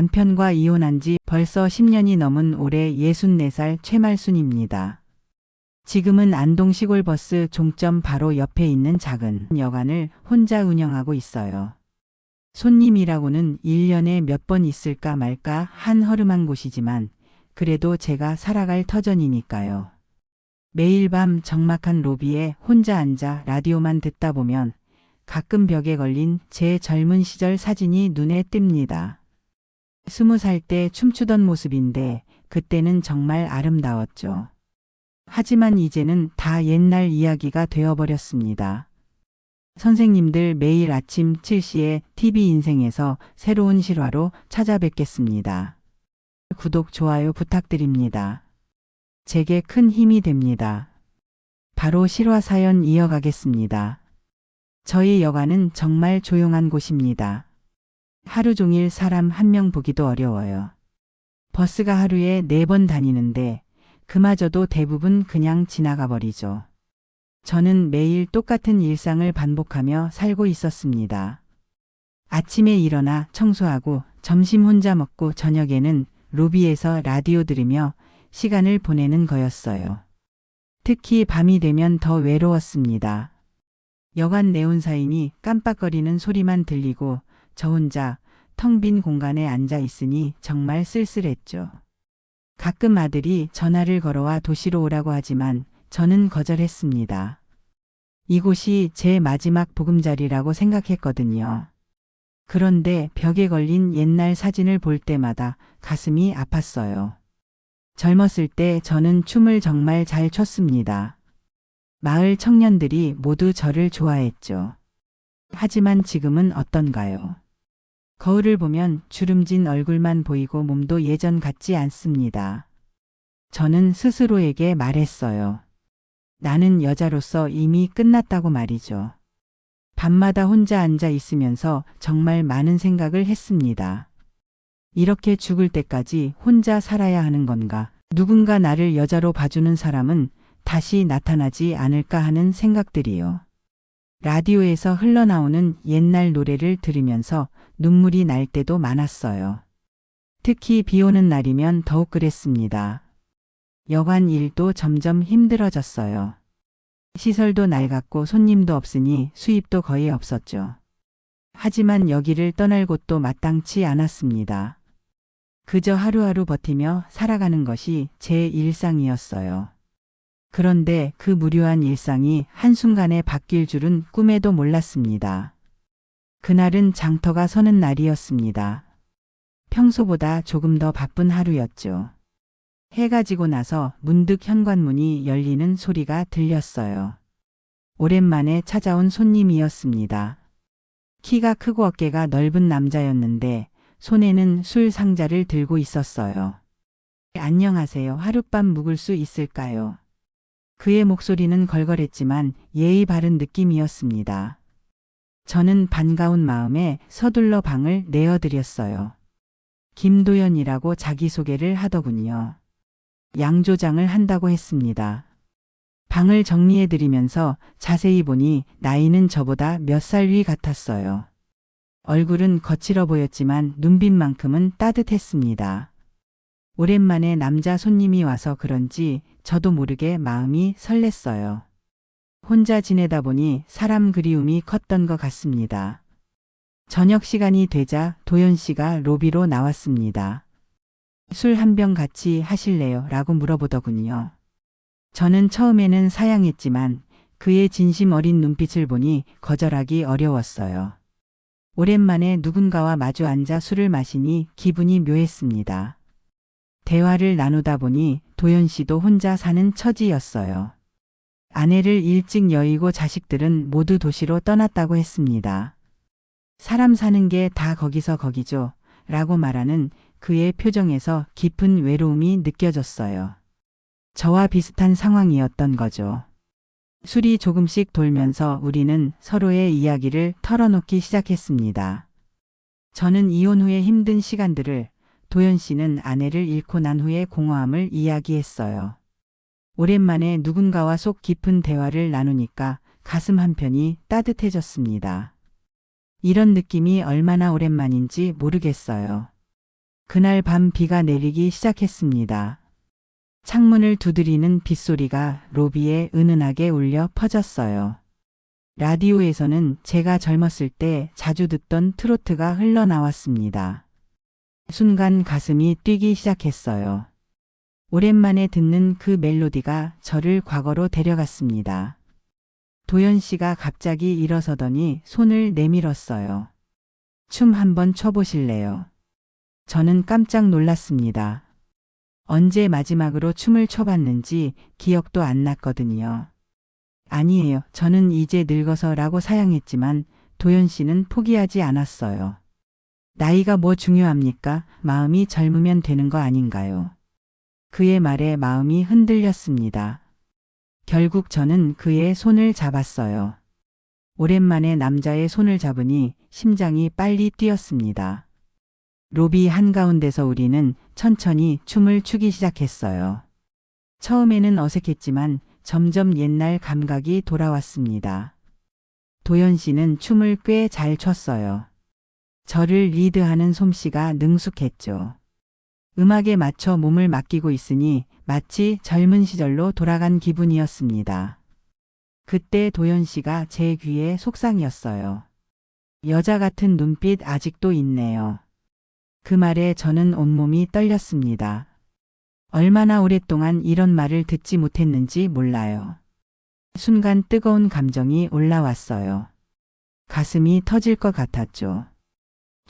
남편과 이혼한 지 벌써 10년이 넘은 올해 64살 최말순입니다. 지금은 안동 시골 버스 종점 바로 옆에 있는 작은 여관을 혼자 운영하고 있어요. 손님이라고는 1년에 몇 번 있을까 말까 한 허름한 곳이지만 그래도 제가 살아갈 터전이니까요. 매일 밤 적막한 로비에 혼자 앉아 라디오만 듣다 보면 가끔 벽에 걸린 제 젊은 시절 사진이 눈에 띕니다. 스무 살 때 춤추던 모습인데 그때는 정말 아름다웠죠. 하지만 이제는 다 옛날 이야기가 되어버렸습니다. 선생님들 매일 아침 7시에 TV 인생에서 새로운 실화로 찾아뵙겠습니다. 구독, 좋아요 부탁드립니다. 제게 큰 힘이 됩니다. 바로 실화 사연 이어가겠습니다. 저희 여관은 정말 조용한 곳입니다. 하루 종일 사람 한 명 보기도 어려워요. 버스가 하루에 네 번 다니는데 그마저도 대부분 그냥 지나가 버리죠. 저는 매일 똑같은 일상을 반복하며 살고 있었습니다. 아침에 일어나 청소하고 점심 혼자 먹고 저녁에는 로비에서 라디오 들으며 시간을 보내는 거였어요. 특히 밤이 되면 더 외로웠습니다. 여관 네온사인이 깜빡거리는 소리만 들리고 저 혼자 텅 빈 공간에 앉아 있으니 정말 쓸쓸했죠. 가끔 아들이 전화를 걸어와 도시로 오라고 하지만 저는 거절했습니다. 이곳이 제 마지막 보금자리라고 생각했거든요. 그런데 벽에 걸린 옛날 사진을 볼 때마다 가슴이 아팠어요. 젊었을 때 저는 춤을 정말 잘 췄습니다. 마을 청년들이 모두 저를 좋아했죠. 하지만 지금은 어떤가요? 거울을 보면 주름진 얼굴만 보이고 몸도 예전 같지 않습니다. 저는 스스로에게 말했어요. 나는 여자로서 이미 끝났다고 말이죠. 밤마다 혼자 앉아 있으면서 정말 많은 생각을 했습니다. 이렇게 죽을 때까지 혼자 살아야 하는 건가? 누군가 나를 여자로 봐주는 사람은 다시 나타나지 않을까 하는 생각들이요. 라디오에서 흘러나오는 옛날 노래를 들으면서 눈물이 날 때도 많았어요. 특히 비 오는 날이면 더욱 그랬습니다. 여관 일도 점점 힘들어졌어요. 시설도 낡았고 손님도 없으니 수입도 거의 없었죠. 하지만 여기를 떠날 곳도 마땅치 않았습니다. 그저 하루하루 버티며 살아가는 것이 제 일상이었어요. 그런데 그 무료한 일상이 한순간에 바뀔 줄은 꿈에도 몰랐습니다. 그날은 장터가 서는 날이었습니다. 평소보다 조금 더 바쁜 하루였죠. 해가 지고 나서 문득 현관문이 열리는 소리가 들렸어요. 오랜만에 찾아온 손님이었습니다. 키가 크고 어깨가 넓은 남자였는데 손에는 술 상자를 들고 있었어요. 안녕하세요. 하룻밤 묵을 수 있을까요? 그의 목소리는 걸걸했지만 예의 바른 느낌이었습니다. 저는 반가운 마음에 서둘러 방을 내어드렸어요. 김도연이라고 자기소개를 하더군요. 양조장을 한다고 했습니다. 방을 정리해드리면서 자세히 보니 나이는 저보다 몇 살 위 같았어요. 얼굴은 거칠어 보였지만 눈빛만큼은 따뜻했습니다. 오랜만에 남자 손님이 와서 그런지 저도 모르게 마음이 설렜어요. 혼자 지내다 보니 사람 그리움이 컸던 것 같습니다. 저녁 시간이 되자 도연 씨가 로비로 나왔습니다. 술 한 병 같이 하실래요? 라고 물어보더군요. 저는 처음에는 사양했지만 그의 진심 어린 눈빛을 보니 거절하기 어려웠어요. 오랜만에 누군가와 마주 앉아 술을 마시니 기분이 묘했습니다. 대화를 나누다 보니 도연 씨도 혼자 사는 처지였어요. 아내를 일찍 여의고 자식들은 모두 도시로 떠났다고 했습니다. 사람 사는 게 다 거기서 거기죠. 라고 말하는 그의 표정에서 깊은 외로움이 느껴졌어요. 저와 비슷한 상황이었던 거죠. 술이 조금씩 돌면서 우리는 서로의 이야기를 털어놓기 시작했습니다. 저는 이혼 후의 힘든 시간들을 도연 씨는 아내를 잃고 난 후의 공허함을 이야기했어요. 오랜만에 누군가와 속 깊은 대화를 나누니까 가슴 한편이 따뜻해졌습니다. 이런 느낌이 얼마나 오랜만인지 모르겠어요. 그날 밤 비가 내리기 시작했습니다. 창문을 두드리는 빗소리가 로비에 은은하게 울려 퍼졌어요. 라디오에서는 제가 젊었을 때 자주 듣던 트로트가 흘러나왔습니다. 순간 가슴이 뛰기 시작했어요. 오랜만에 듣는 그 멜로디가 저를 과거로 데려갔습니다. 도연 씨가 갑자기 일어서더니 손을 내밀었어요. 춤 한번 춰보실래요? 저는 깜짝 놀랐습니다. 언제 마지막으로 춤을 춰봤는지 기억도 안 났거든요. 아니에요. 저는 이제 늙어서라고 사양했지만 도연 씨는 포기하지 않았어요. 나이가 뭐 중요합니까? 마음이 젊으면 되는 거 아닌가요? 그의 말에 마음이 흔들렸습니다. 결국 저는 그의 손을 잡았어요. 오랜만에 남자의 손을 잡으니 심장이 빨리 뛰었습니다. 로비 한가운데서 우리는 천천히 춤을 추기 시작했어요. 처음에는 어색했지만 점점 옛날 감각이 돌아왔습니다. 도연 씨는 춤을 꽤 잘 췄어요. 저를 리드하는 솜씨가 능숙했죠. 음악에 맞춰 몸을 맡기고 있으니 마치 젊은 시절로 돌아간 기분이었습니다. 그때 도연 씨가 제 귀에 속상이었어요. 여자 같은 눈빛 아직도 있네요. 그 말에 저는 온몸이 떨렸습니다. 얼마나 오랫동안 이런 말을 듣지 못했는지 몰라요. 순간 뜨거운 감정이 올라왔어요. 가슴이 터질 것 같았죠.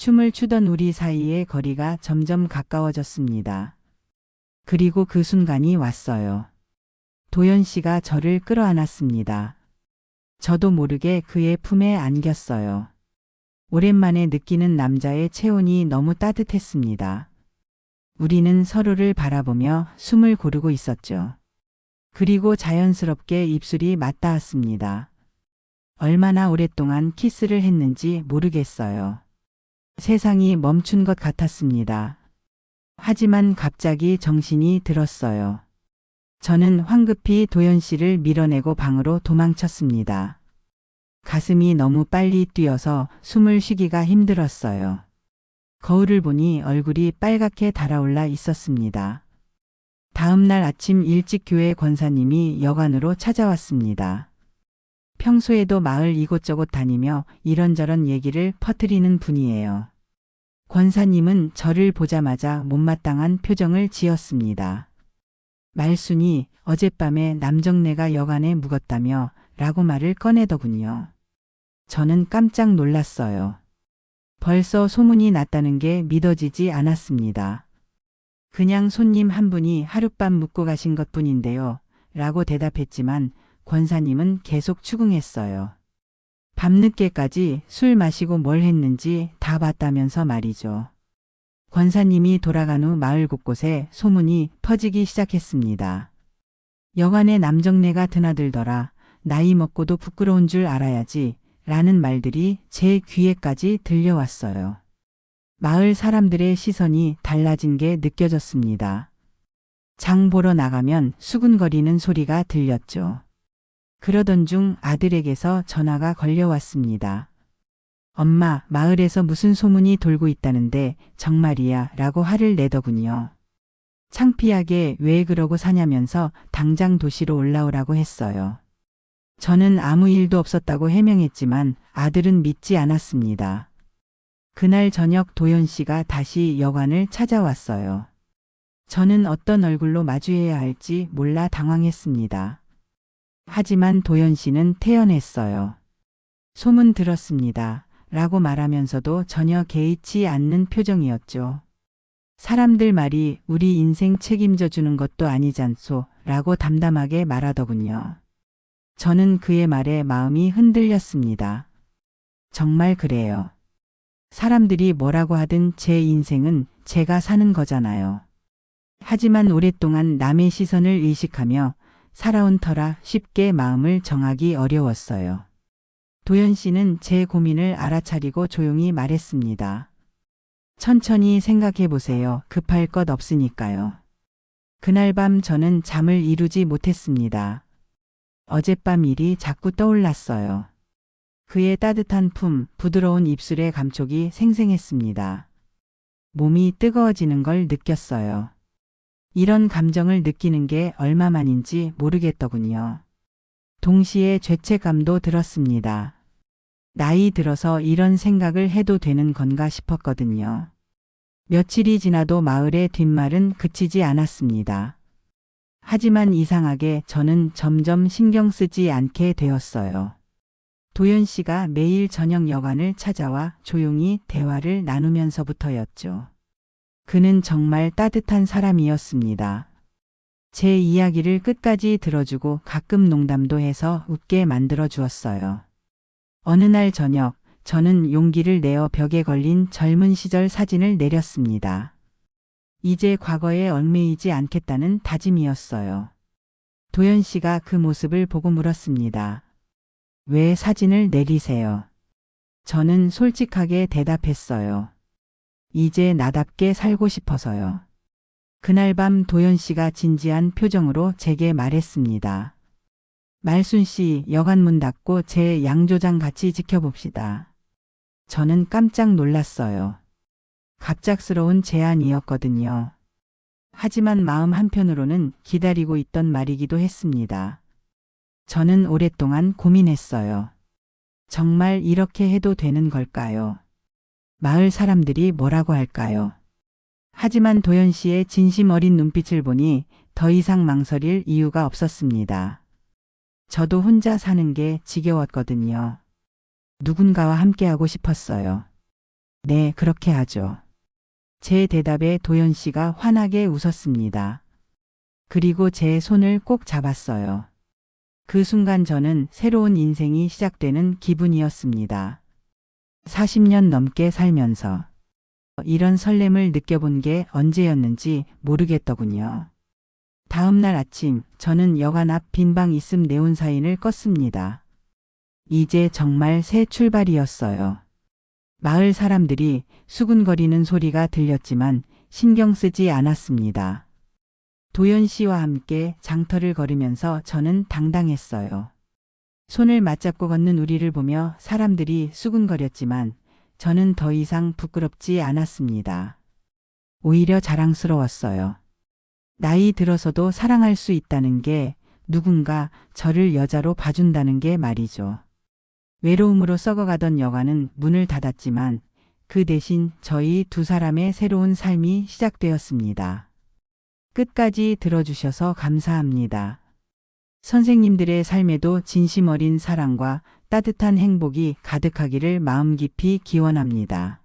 춤을 추던 우리 사이의 거리가 점점 가까워졌습니다. 그리고 그 순간이 왔어요. 도연 씨가 저를 끌어안았습니다. 저도 모르게 그의 품에 안겼어요. 오랜만에 느끼는 남자의 체온이 너무 따뜻했습니다. 우리는 서로를 바라보며 숨을 고르고 있었죠. 그리고 자연스럽게 입술이 맞닿았습니다. 얼마나 오랫동안 키스를 했는지 모르겠어요. 세상이 멈춘 것 같았습니다. 하지만 갑자기 정신이 들었어요. 저는 황급히 도연 씨를 밀어내고 방으로 도망쳤습니다. 가슴이 너무 빨리 뛰어서 숨을 쉬기가 힘들었어요. 거울을 보니 얼굴이 빨갛게 달아올라 있었습니다. 다음 날 아침 일찍 교회 권사님이 여관으로 찾아왔습니다. 평소에도 마을 이곳저곳 다니며 이런저런 얘기를 퍼뜨리는 분이에요. 권사님은 저를 보자마자 못마땅한 표정을 지었습니다. 말순이 어젯밤에 남정네가 여관에 묵었다며 라고 말을 꺼내더군요. 저는 깜짝 놀랐어요. 벌써 소문이 났다는 게 믿어지지 않았습니다. 그냥 손님 한 분이 하룻밤 묵고 가신 것 뿐인데요. 라고 대답했지만 권사님은 계속 추궁했어요. 밤늦게까지 술 마시고 뭘 했는지 다 봤다면서 말이죠. 권사님이 돌아간 후 마을 곳곳에 소문이 퍼지기 시작했습니다. 여관에 남정네가 드나들더라. 나이 먹고도 부끄러운 줄 알아야지. 라는 말들이 제 귀에까지 들려왔어요. 마을 사람들의 시선이 달라진 게 느껴졌습니다. 장 보러 나가면 수군거리는 소리가 들렸죠. 그러던 중 아들에게서 전화가 걸려왔습니다. 엄마, 마을에서 무슨 소문이 돌고 있다는데 정말이야 라고 화를 내더군요. 창피하게 왜 그러고 사냐면서 당장 도시로 올라오라고 했어요. 저는 아무 일도 없었다고 해명했지만 아들은 믿지 않았습니다. 그날 저녁 도연 씨가 다시 여관을 찾아왔어요. 저는 어떤 얼굴로 마주해야 할지 몰라 당황했습니다. 하지만 도연 씨는 태연했어요. 소문 들었습니다. 라고 말하면서도 전혀 개의치 않는 표정이었죠. 사람들 말이 우리 인생 책임져 주는 것도 아니잖소. 라고 담담하게 말하더군요. 저는 그의 말에 마음이 흔들렸습니다. 정말 그래요. 사람들이 뭐라고 하든 제 인생은 제가 사는 거잖아요. 하지만 오랫동안 남의 시선을 의식하며 살아온 터라 쉽게 마음을 정하기 어려웠어요. 도연 씨는 제 고민을 알아차리고 조용히 말했습니다. 천천히 생각해 보세요. 급할 것 없으니까요. 그날 밤 저는 잠을 이루지 못했습니다. 어젯밤 일이 자꾸 떠올랐어요. 그의 따뜻한 품, 부드러운 입술의 감촉이 생생했습니다. 몸이 뜨거워지는 걸 느꼈어요. 이런 감정을 느끼는 게 얼마만인지 모르겠더군요. 동시에 죄책감도 들었습니다. 나이 들어서 이런 생각을 해도 되는 건가 싶었거든요. 며칠이 지나도 마을의 뒷말은 그치지 않았습니다. 하지만 이상하게 저는 점점 신경 쓰지 않게 되었어요. 도연 씨가 매일 저녁 여관을 찾아와 조용히 대화를 나누면서부터였죠. 그는 정말 따뜻한 사람이었습니다. 제 이야기를 끝까지 들어주고 가끔 농담도 해서 웃게 만들어 주었어요. 어느 날 저녁, 저는 용기를 내어 벽에 걸린 젊은 시절 사진을 내렸습니다. 이제 과거에 얽매이지 않겠다는 다짐이었어요. 도연 씨가 그 모습을 보고 물었습니다. 왜 사진을 내리세요? 저는 솔직하게 대답했어요. 이제 나답게 살고 싶어서요. 그날 밤 도연 씨가 진지한 표정으로 제게 말했습니다. 말순 씨, 여관 문 닫고 제 양조장 같이 지켜봅시다. 저는 깜짝 놀랐어요. 갑작스러운 제안이었거든요. 하지만 마음 한편으로는 기다리고 있던 말이기도 했습니다. 저는 오랫동안 고민했어요. 정말 이렇게 해도 되는 걸까요? 마을 사람들이 뭐라고 할까요? 하지만 도연 씨의 진심 어린 눈빛을 보니 더 이상 망설일 이유가 없었습니다. 저도 혼자 사는 게 지겨웠거든요. 누군가와 함께하고 싶었어요. 네, 그렇게 하죠. 제 대답에 도연 씨가 환하게 웃었습니다. 그리고 제 손을 꼭 잡았어요. 그 순간 저는 새로운 인생이 시작되는 기분이었습니다. 40년 넘게 살면서 이런 설렘을 느껴본 게 언제였는지 모르겠더군요. 다음 날 아침 저는 여관 앞 빈방 있음 네온 사인을 껐습니다. 이제 정말 새 출발이었어요. 마을 사람들이 수군거리는 소리가 들렸지만 신경 쓰지 않았습니다. 도연 씨와 함께 장터를 걸으면서 저는 당당했어요. 손을 맞잡고 걷는 우리를 보며 사람들이 수군거렸지만 저는 더 이상 부끄럽지 않았습니다. 오히려 자랑스러웠어요. 나이 들어서도 사랑할 수 있다는 게 누군가 저를 여자로 봐준다는 게 말이죠. 외로움으로 썩어가던 여관은 문을 닫았지만 그 대신 저희 두 사람의 새로운 삶이 시작되었습니다. 끝까지 들어주셔서 감사합니다. 선생님들의 삶에도 진심 어린 사랑과 따뜻한 행복이 가득하기를 마음 깊이 기원합니다.